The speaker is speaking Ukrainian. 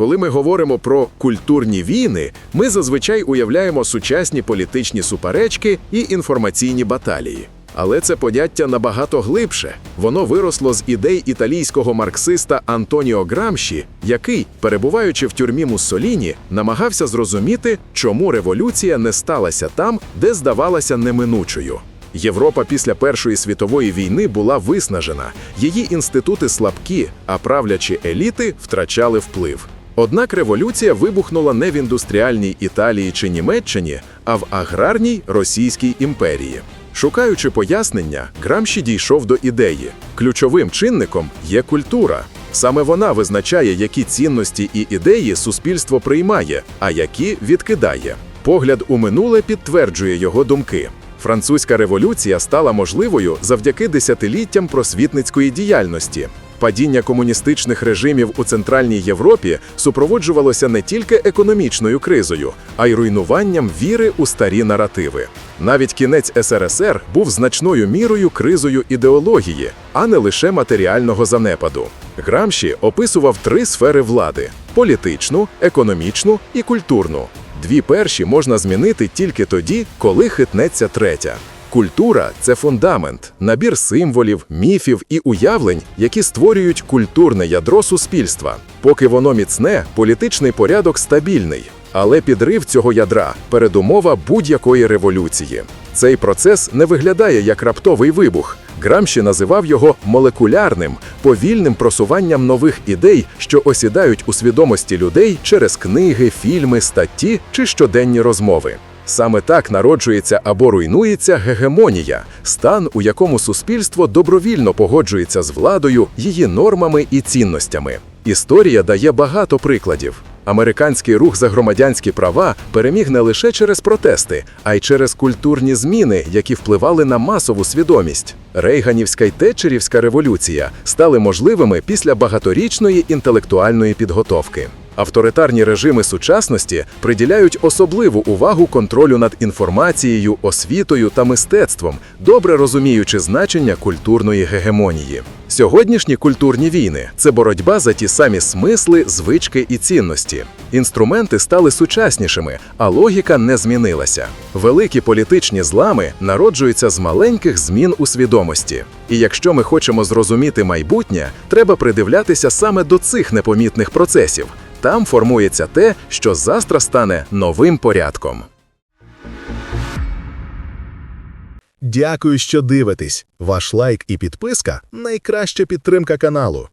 Коли ми говоримо про культурні війни, ми зазвичай уявляємо сучасні політичні суперечки і інформаційні баталії. Але це поняття набагато глибше. Воно виросло з ідей італійського марксиста Антоніо Грамші, який, перебуваючи в тюрмі Муссоліні, намагався зрозуміти, чому революція не сталася там, де здавалася неминучою. Європа після Першої світової війни була виснажена, її інститути слабкі, а правлячі еліти втрачали вплив. Однак революція вибухнула не в індустріальній Італії чи Німеччині, а в аграрній Російській імперії. Шукаючи пояснення, Грамші дійшов до ідеї: ключовим чинником є культура. Саме вона визначає, які цінності і ідеї суспільство приймає, а які відкидає. Погляд у минуле підтверджує його думки. Французька революція стала можливою завдяки десятиліттям просвітницької діяльності. Падіння комуністичних режимів у Центральній Європі супроводжувалося не тільки економічною кризою, а й руйнуванням віри у старі наративи. Навіть кінець СРСР був значною мірою кризою ідеології, а не лише матеріального занепаду. Грамші описував три сфери влади: політичну, економічну і культурну. Дві перші можна змінити тільки тоді, коли хитнеться третя. Культура це фундамент, набір символів, міфів і уявлень, які створюють культурне ядро суспільства. Поки воно міцне, політичний порядок стабільний. Але підрив цього ядра передумова будь-якої революції. Цей процес не виглядає як раптовий вибух. Грамші називав його молекулярним, повільним просуванням нових ідей, що осідають у свідомості людей через книги, фільми, статті чи щоденні розмови. Саме так народжується або руйнується гегемонія, стан, у якому суспільство добровільно погоджується з владою, її нормами і цінностями. Історія дає багато прикладів. Американський рух за громадянські права переміг не лише через протести, а й через культурні зміни, які впливали на масову свідомість. Рейганівська й Тетчерівська революція стали можливими після багаторічної інтелектуальної підготовки. Авторитарні режими сучасності приділяють особливу увагу контролю над інформацією, освітою та мистецтвом, добре розуміючи значення культурної гегемонії. Сьогоднішні культурні війни це боротьба за ті самі смисли, звички і цінності. Інструменти стали сучаснішими, а логіка не змінилася. Великі політичні злами народжуються з маленьких змін у свідомості. І якщо ми хочемо зрозуміти майбутнє, треба придивлятися саме до цих непомітних процесів. Там формується те, що завтра стане новим порядком. Дякую, що дивитесь. Ваш лайк і підписка найкраща підтримка каналу.